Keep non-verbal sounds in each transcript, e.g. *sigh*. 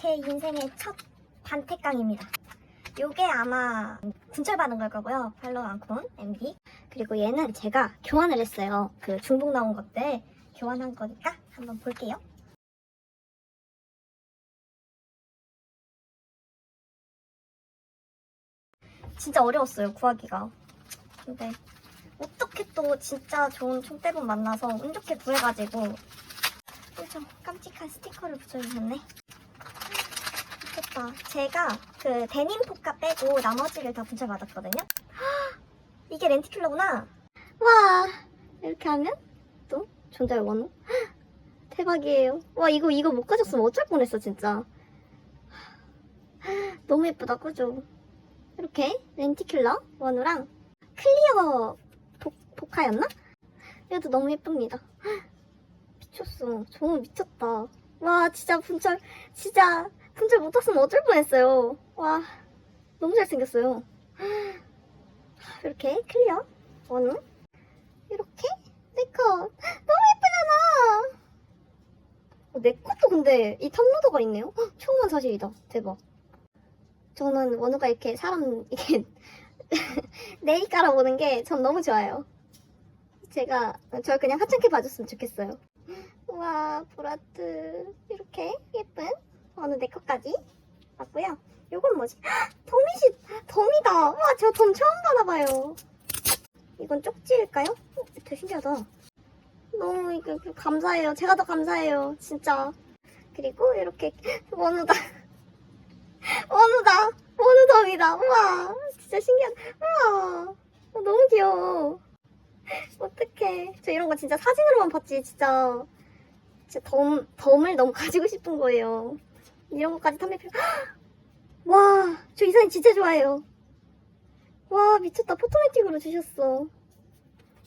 제 인생의 첫 반택강입니다. 요게 아마 군철 받은 걸 거고요. 팔로우 앙콘 MD. 그리고 얘는 제가 교환을 했어요. 그 중복 나온 것들 교환한 거니까 한번 볼게요. 진짜 어려웠어요, 구하기가. 근데 어떻게 또 진짜 좋은 총대본 만나서 운 좋게 구해가지고 엄청 깜찍한 스티커를 붙여주셨네. 좋겠다. 제가 그 데님 포카 빼고 나머지를 다 분철 받았거든요. *gasps* 이게 렌티큘러구나. 와 이렇게 하면 또 존잘 원호. *gasps* 대박이에요. 와 이거 이거 못 가졌으면 어쩔 뻔했어 진짜. *gasps* 너무 예쁘다 그죠? 이렇게 렌티큘러 원호랑 클리어 복, 복화였나? 이것도 너무 예쁩니다. 미쳤어. 정말 미쳤다. 와, 진짜 분철, 진짜 분철 못 탔으면 어쩔 뻔했어요. 와, 너무 잘생겼어요. 이렇게 클리어 원우 이렇게 네컷 너무 예쁘잖아. 어, 내 것도 근데 이 탑로더가 있네요. 헉, 처음 한 사실이다. 대박. 저는 원우가 이렇게 사람 이게 네일 깔아보는 게 전 너무 좋아요. 제가 저 그냥 하찮게 봐줬으면 좋겠어요. 우와 보라트 이렇게 예쁜 어느 내 것까지 왔고요. 요건 뭐지? 헉, 더미시 덤이다. 우와 저 덤 처음 받아봐요. 이건 쪽지일까요? 어, 되게 신기하다. 너무 이거 감사해요. 제가 더 감사해요. 진짜. 그리고 이렇게 원우다. 원우다. 원우덤이다. 우와 진짜 신기하다. 우와 어, 너무 귀여워. 어떡해. 저 이런 거 진짜 사진으로만 봤지, 진짜. 진짜 덤, 덤을 너무 가지고 싶은 거예요. 이런 것까지 탐낼 필요. *gasps* 와, 저 이 사진 진짜 좋아해요. 와, 미쳤다. 포토매틱으로 주셨어.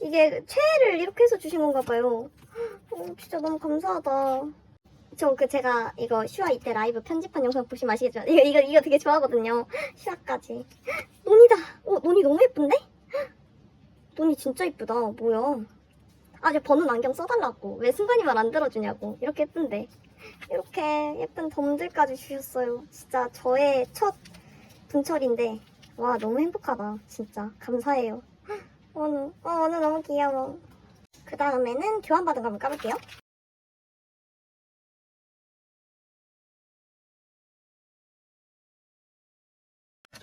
이게 최애를 이렇게 해서 주신 건가 봐요. *gasps* 어, 진짜 너무 감사하다. 저 그 제가 이거 슈아 이때 라이브 편집한 영상 보시면 아시겠지만 이거 이거 이거 되게 좋아하거든요. 슈아까지. *gasps* 논이다. 어, 논이 너무 예쁜데? 눈이 진짜 이쁘다. 뭐야. 아, 저 번호 안경 써달라고. 왜 순간이 말 안 들어주냐고. 이렇게 예쁜데. 이렇게 예쁜 덤들까지 주셨어요. 진짜 저의 첫 분철인데. 와, 너무 행복하다. 진짜. 감사해요. 원우. 어, 원우 너무 귀여워. 그 다음에는 교환받은 거 한번 까볼게요.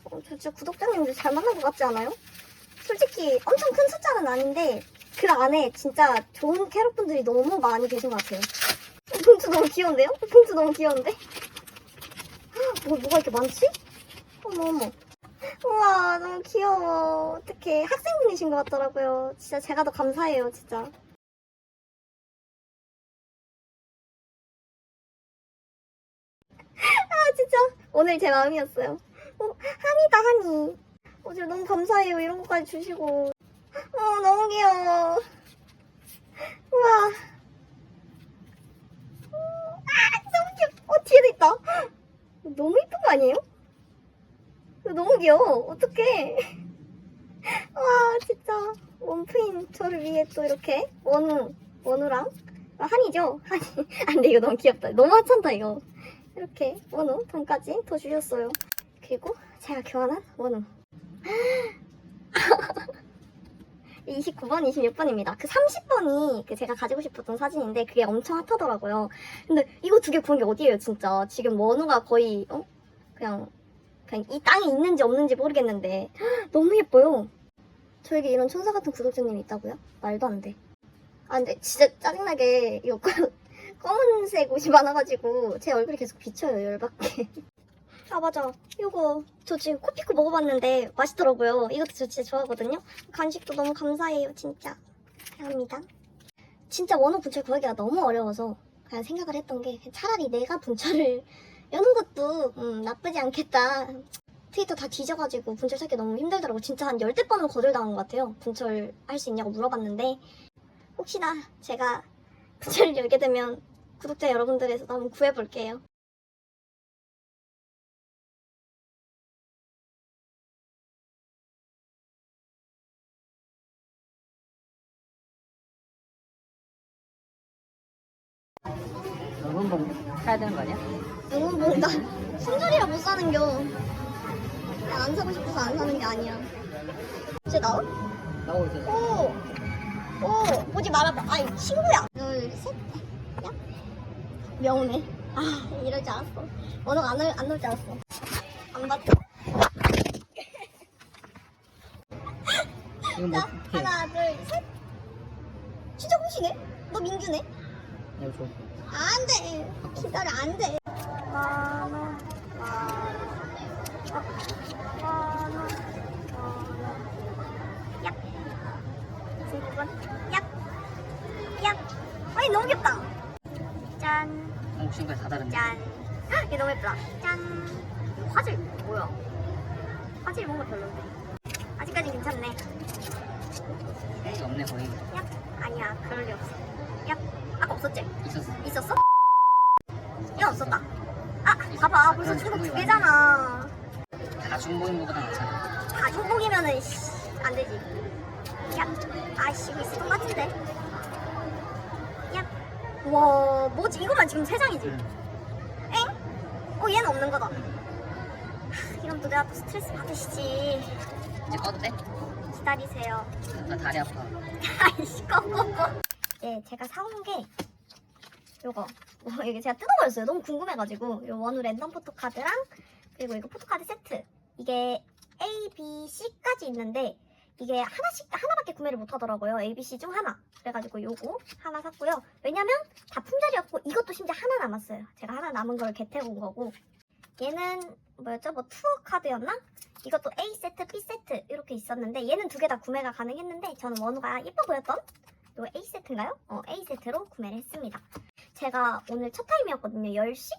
어, 저 진짜 구독자님들 잘 만난 것 같지 않아요? 솔직히 엄청 큰 숫자는 아닌데 그 안에 진짜 좋은 캐럿분들이 너무 많이 계신 것 같아요. 어, 봉투 너무 귀여운데요? 어, 봉투 너무 귀여운데? 뭐, 뭐가 이렇게 많지? 어머 어머. 우와 너무 귀여워. 어떡해 학생분이신 것 같더라고요. 진짜 제가 더 감사해요 진짜. *laughs* 아 진짜 오늘 제 마음이었어요. 어, 한이다 한이. 어, 진짜 너무 감사해요. 이런 것까지 주시고. 어, 너무 귀여워. 우와. 음, 아, 너무 귀여워. 어, 뒤에도 있다. 너무 이쁜 거 아니에요? 너무 귀여워. 어떡해. *laughs* 와, 진짜. 원프인 저를 위해 또 이렇게 원우, 원우랑 아, 한이죠? 한이. *laughs* 아, 근데 이거 너무 귀엽다. 너무 하찮다, 이거. 이렇게 원우, 돈까지 더 주셨어요. 그리고 제가 교환한 원우. 29번, 26번입니다. 그 30번이 그 제가 가지고 싶었던 사진인데 그게 엄청 핫하더라고요. 근데 이거 두 개 구한 게 어디예요, 진짜. 지금 원우가 거의 어? 그냥 그냥 이 땅에 있는지 없는지 모르겠는데 *gasps* 너무 예뻐요. 저에게 이런 천사 같은 구독자님이 있다고요? 말도 안 돼. 아 근데 진짜 짜증나게 이거 검- *laughs* 검은색 옷이 많아가지고 제 얼굴이 계속 비쳐요 열받게. *laughs* 아 맞아. 이거 저 지금 코피코 먹어봤는데 맛있더라고요. 이것도 저 진짜 좋아하거든요. 간식도 너무 감사해요 진짜. 감사합니다. 진짜 원호 분철 구하기가 너무 어려워서 그냥 생각을 했던 게 차라리 내가 분철을 *laughs* 여는 것도 음, 나쁘지 않겠다. 트위터 다 뒤져가지고 분철 찾기 너무 힘들더라고. 진짜 한 열대 번은 거절당한 것 같아요. 분철 할 수 있냐고 물어봤는데 혹시나 제가 *laughs* 분철을 열게 되면 구독자 여러분들에서 한번 구해볼게요 사야 되는 거 아니야? 응원봉다. 품절이라 못 사는 겨. 그냥 안 사고 싶어서 안 사는 게 아니야. 쟤 나와? 나오고 있어. 오! 오! 보지 말아봐. 아이, 친구야. 둘, 셋. 야. 명네. 아, 이럴 줄 알았어. 언어가 안, 올- 안 나올 줄 알았어. 안. 이건 뭐 자, 어떻게? 하나, 둘, 셋. 진짜 호시네? 너 민규네? 내가 줘. 안 돼. 기다려, 안 돼. 원, 만 원. 약. 세번 약. 약. 아니, 너무 귀엽다. 짠, 한국 친구가 다 다른데. 짠. 헉, 얘 너무 예쁘다. 짠. 화질, 뭐야? 화질 뭔가 별론데. 아직까지 괜찮네. 이 없네 거의. 약. 아니야, 그럴 리 없어. 두 개잖아. 다 중복인 것보다 낫잖아. 다 중복이면은, 씨, 안 되지. 야, 아이씨, 이거 있을 것 같은데. 야, 와, 뭐지? 이거만 지금 세 장이지? 응. 엥? 어, 얘는 없는 거다. 하, 이러면 또 내가 또 스트레스 받으시지. 이제 꺼도 돼? 기다리세요. 나 다리 아파. *laughs* 아이씨, 꺼꺼꺼. 예, 제가 사온 게 요거. 어, 이게 제가 뜯어버렸어요. 너무 궁금해가지고. 요 원우 랜덤 포토카드랑 그리고 이거 포토카드 세트. 이게 A, B, C까지 있는데 이게 하나씩, 하나밖에 구매를 못 하더라고요. A, B, C 중 하나. 그래가지고 요거 하나 샀고요. 왜냐면 다 품절이었고 이것도 심지어 하나 남았어요. 제가 하나 남은 걸 개태운 거고. 얘는 뭐였죠? 뭐 투어 카드였나? 이것도 A 세트, B 세트 이렇게 있었는데 얘는 두 개 다 구매가 가능했는데 저는 원우가 예뻐 보였던 요 A 세트인가요? 어, A 세트로 구매를 했습니다. 제가 오늘 첫 타임이었거든요. 10시?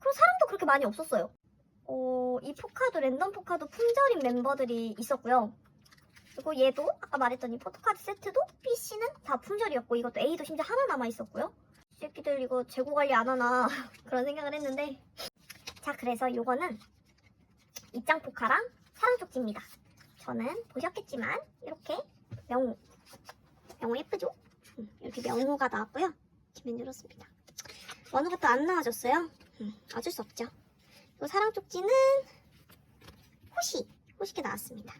그리고 사람도 그렇게 많이 없었어요. 어, 이 포카도 랜덤 포카도 품절인 멤버들이 있었고요. 그리고 얘도 아까 말했던 이 포토카드 세트도 PC는 다 품절이었고 이것도 A도 심지어 하나 남아 있었고요. 이 새끼들 이거 재고 관리 안 하나 *laughs* 그런 생각을 했는데 자 그래서 요거는 입장 포카랑 사랑 쪽지입니다. 저는 보셨겠지만 이렇게 명호 명호 예쁘죠? 음, 이렇게 명호가 나왔고요. 김면 열었습니다. 원호가 또안 나와줬어요. 음, 어쩔 수 없죠. 또 사랑 쪽지는 호시 호시게 나왔습니다.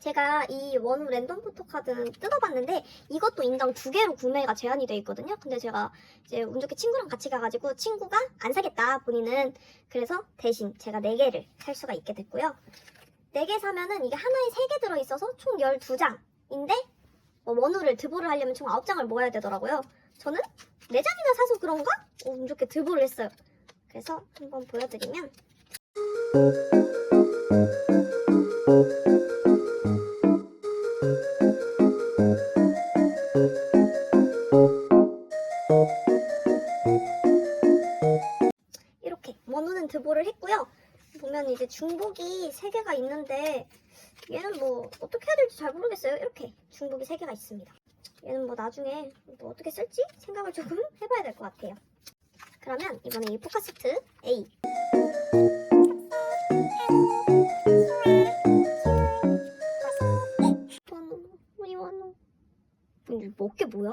제가 이 원우 랜덤 포토카드는 뜯어봤는데 이것도 인당 두 개로 구매가 제한이 돼 있거든요. 근데 제가 이제 운 좋게 친구랑 같이 가가지고 친구가 안 사겠다 본인은 그래서 대신 제가 네 개를 살 수가 있게 됐고요. 네 개 사면은 이게 하나에 세 개 들어있어서 총 12장인데 뭐 원우를 드보를 하려면 총 9장을 모아야 되더라고요. 저는 4장이나 사서 그런가? 어, 운 좋게 드보를 했어요. 그래서 한번 보여드리면 이렇게 원우는 드보를 했고요. 보면 이제 중복이 3개가 있는데 얘는 뭐 어떻게 해야 될지 잘 모르겠어요. 이렇게 중복이 3개가 있습니다. 얘는 뭐 나중에 또 어떻게 쓸지 생각을 조금 *laughs* 해봐야 될 것 같아요. 그러면 이번에 이 포카 세트 A 우리 원우 이게 먹게 뭐야?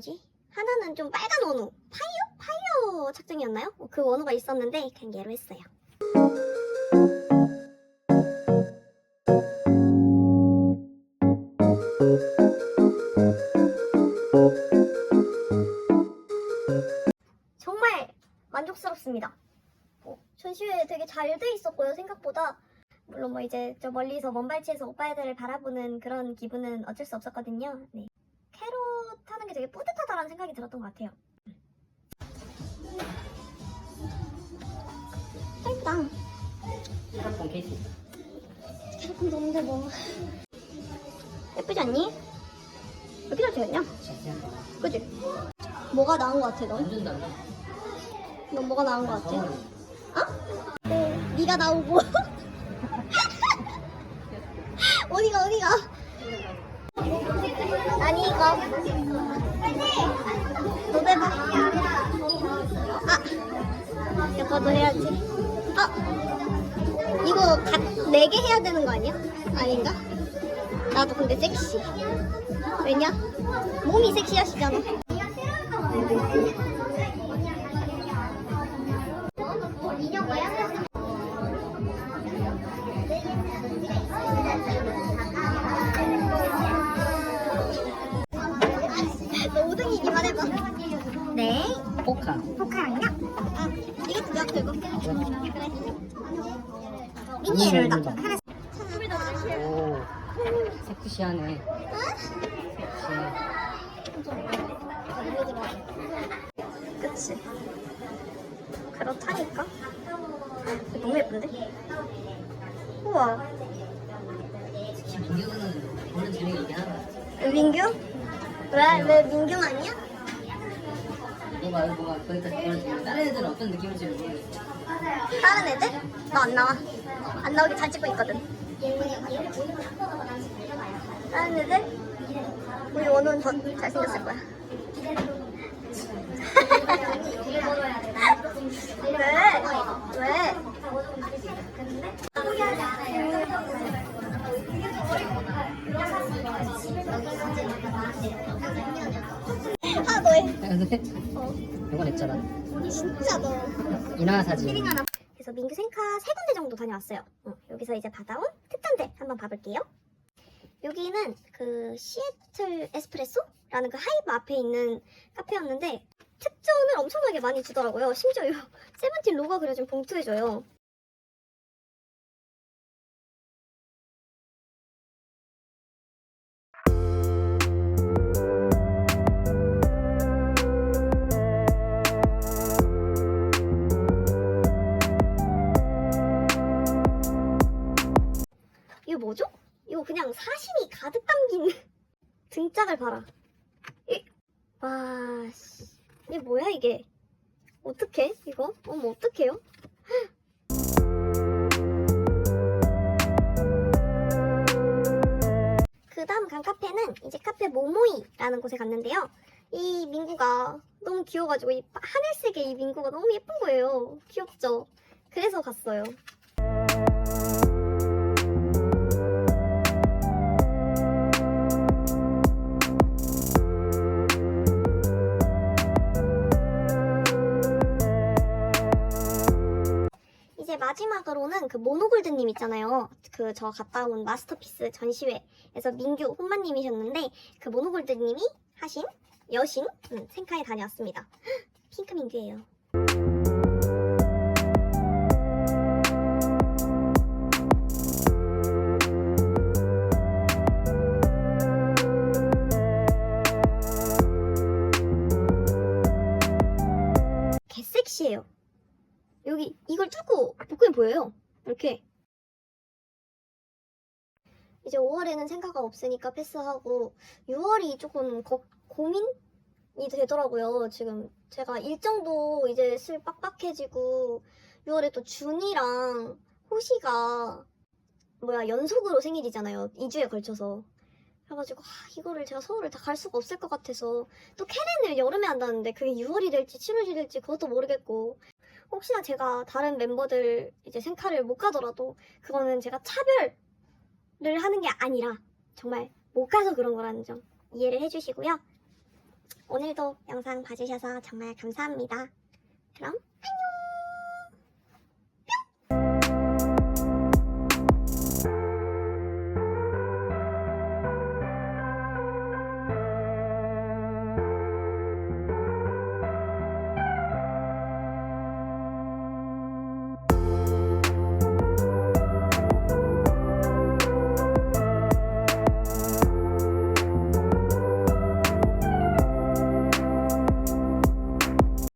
뭐지? 하나는 좀 빨간 원우 파이어 파이어 착장이었나요? 그 원우가 있었는데 그냥 얘로 했어요. 정말 만족스럽습니다. 어, 전시회 되게 잘 돼 있었고요, 생각보다. 물론 뭐 이제 저 멀리서 먼 발치에서 오빠애들을 바라보는 그런 기분은 어쩔 수 없었거든요. 네. 캐럿 하는 게 되게 뿌듯하다라는 생각이 들었던 것 같아요. 예쁘다. 핸드폰 케이스 있다. 캐럿 너무데 뭐. 예쁘지 않니? 왜 이렇게 잘 찍었냐? 그지? 뭐가 나은 것 같아, 넌? 넌 뭐가 나은 것 같아? 정말 네, 네가 나오고. *laughs* 어디가 어디가? 아, 이거도 해야지. 아, 이거 네개 해야 되는 거 아니야? 아닌가? 나도 근데 섹시. 왜냐? 몸이 섹시하시잖아. 포카. 아, 이것도 몇 들고. 그래. 미니 미니를 다나 하나 오. 섹시하네. 섹시. 그치. 그렇다니까. 너무 예쁜데? 우와. 민규는 보는 재미가 있긴 하다. 민규? 왜? 왜 민규 아니야? 뭐가 뭐가 거기까지 재미. 다른 애들은 어떤 느낌인지 모르겠어. 다른 애들? 너 안 나와. 안 나오게 잘 찍고 있거든. 다른 애들? 우리 원우는 더 잘생겼을 거야. *laughs* 어. 이건 했잖아. 진짜 너. 인화 사진. 그래서 민규 생카 세 군데 정도 다녀왔어요. 어, 여기서 이제 받아온 특단대 한번 봐볼게요. 여기는 그 시애틀 에스프레소라는 그 하이브 앞에 있는 카페였는데 특전을 엄청나게 많이 주더라고요. 심지어 요 *laughs* 세븐틴 로고가 그려진 봉투 해줘요. 사심이 가득 담긴 *laughs* 등짝을 봐라. 이, 와, 씨. 이게 뭐야 이게? 어떡해 이거? 어머 어떡해요? *gasps* 그 다음 간 카페는 이제 카페 모모이라는 곳에 갔는데요. 이 민구가 너무 귀여워가지고 이 하늘색의 이 민구가 너무 예쁜 거예요. 귀엽죠? 그래서 갔어요. 마지막으로는 그 모노골드님 있잖아요. 그 저 갔다 온 마스터피스 전시회에서 민규 혼마님이셨는데 그 모노골드님이 하신 여신 음, 생카에 다녀왔습니다. 헉, 핑크 민규예요. 개섹시해요. 여기 이걸 뚫고 복근이 보여요. 이렇게. 이제 5월에는 생각가 없으니까 패스하고 6월이 조금 거- 고민이 되더라고요. 지금 제가 일정도 이제 슬 빡빡해지고 6월에 또 준이랑 호시가 뭐야 연속으로 생일이잖아요. 2주에 걸쳐서. 그래가지고 아, 이거를 제가 서울을 다 갈 수가 없을 것 같아서 또 캐렌을 여름에 한다는데 그게 6월이 될지 7월이 될지 그것도 모르겠고 혹시나 제가 다른 멤버들 이제 생카를 못 가더라도 그거는 제가 차별을 하는 게 아니라 정말 못 가서 그런 거라는 점 이해를 해주시고요. 오늘도 영상 봐주셔서 정말 감사합니다. 그럼